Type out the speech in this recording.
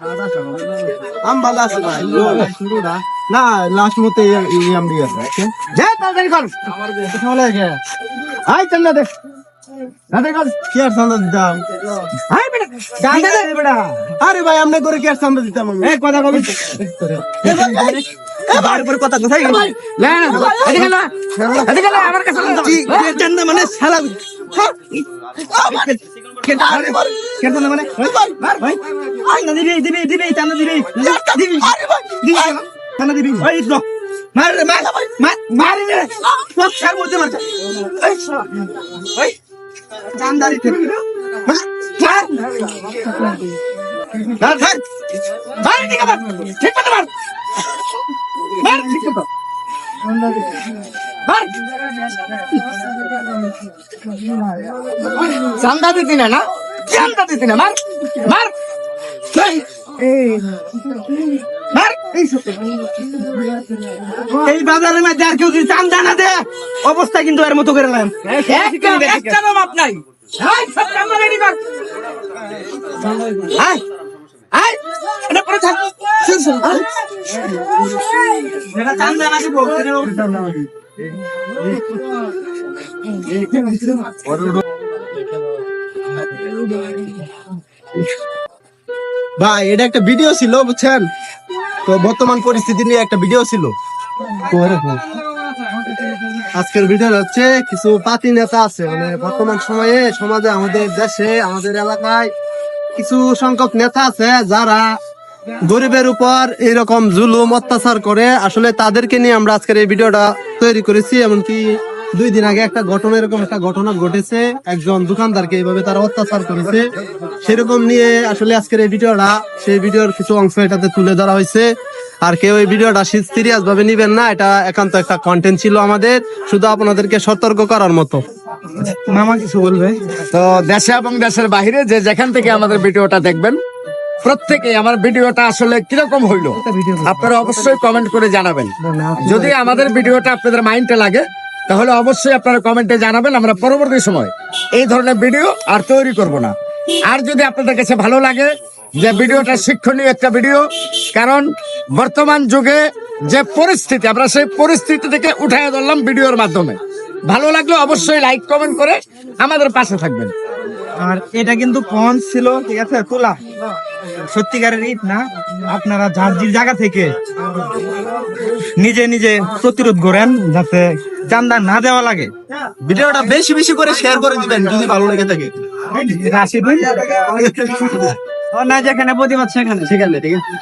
আম ভালো আছে ভাই। না লাস্ট মতে আম দিয়ে আছে যা তাড়াতাড়ি কর। চলে গে আই চন্দা দে তাড়াতাড়ি কর। কি আর চন্দা দিতাম? আই বেটা। চান্দা দে বেটা আরে ভাই আমনে করে কি আর চন্দা দিতাম আমি? এই কথা কবি। বার পর কথা কোথায় গেল? না না এদিকে না এদিকে না আমার কাছে চন্দা মানে শালা। কেন মানে? মার ভাই আই না দিবি দিবি দিবি চান্দা দিবি। দিবি দিবি। চান্দা দিবি ওই তো মার মার মার মার রে। সব ছাড় মধ্যে মার এই শালা ওই চান্দা দিতে মার মার। মার মার মার। ঠিক আছে ঠিক মার মার। ঠিক মার চান্দা দিতি না না? চান্দা দিতি না মার মার এই, মার এই সত্যি। এই বাজারের মধ্যে আর কেউ যদি চান্দা না দে অবস্থা কিন্তু এর মতো করে লাম একটা মাপ নাই আয়, এটা পরে থাক। চান্দা না দিব, ভাই, এটা একটা ভিডিও ছিল, বুঝছেন? তো বর্তমান পরিস্থিতি নিয়ে একটা ভিডিও ছিল। আজকের ভিডিও হচ্ছে কিছু পাতি নেতা আছে মানে বর্তমান সময়ে সমাজে, আমাদের দেশে, আমাদের এলাকায় কিছু সংখ্যক নেতা আছে, যারা গরিবের উপর এরকম জুলুম, অত্যাচার করে। আসলে তাদেরকে নিয়ে আমরা আজকের এই ভিডিওটা তৈরি করেছি, এমনকি দুই দিন আগে একটা ঘটনা এরকম একটা ঘটনা ঘটেছে। একজন দোকানদারকে এইভাবে তারা অত্যাচার করেছে। সেরকম নিয়ে আসলে আজকের এই ভিডিওটা সেই ভিডিওর কিছু অংশ এটাতে তুলে ধরা হয়েছে। আর কেউ এই ভিডিওটা সিরিয়াস ভাবে নিবেন না এটা একান্ত একটা কন্টেন্ট ছিল আমাদের। শুধু আপনাদেরকে সতর্ক করার মতো। মামা কিছু বলবে? তো দেশে এবং দেশের বাইরে যে যেখান থেকে আমাদের ভিডিওটা দেখবেন প্রত্যেকে আমার ভিডিওটা আসলে কীরকম হইল? আপনারা অবশ্যই কমেন্ট করে জানাবেন। যদি আমাদের ভিডিওটা আপনাদের মাইন্ডে লাগে তাহলে অবশ্যই আপনারা কমেন্টে জানাবেন, আমরা পরবর্তী সময় এই ধরনের ভিডিও আর তৈরি করব না। আর যদি আপনাদের কাছে ভালো লাগে, যে ভিডিওটা শিক্ষণীয় একটা ভিডিও, কারণ বর্তমান যুগে যে পরিস্থিতি, আমরা সেই পরিস্থিতি থেকে উঠায় ধরলাম ভিডিওর মাধ্যমে। ভালো লাগলে অবশ্যই লাইক, কমেন্ট করে আমাদের পাশে থাকবেন। আর এটা কিন্তু পঞ্চ ছিল, ঠিক আছে, তোলা। সত্যিকারের ঈদ না? আপনারা ঝাঁঝির জায়গা থেকে নিজে নিজে প্রতিরোধ করেন যাতে চান্দা না দেওয়া লাগে। ভিডিওটা বেশি বেশি করে শেয়ার করে দিবেন যদি ভালো লেগে থাকে। না যেখানে প্রতিবাদ সেখানে। সেখানে ঠিক আছে।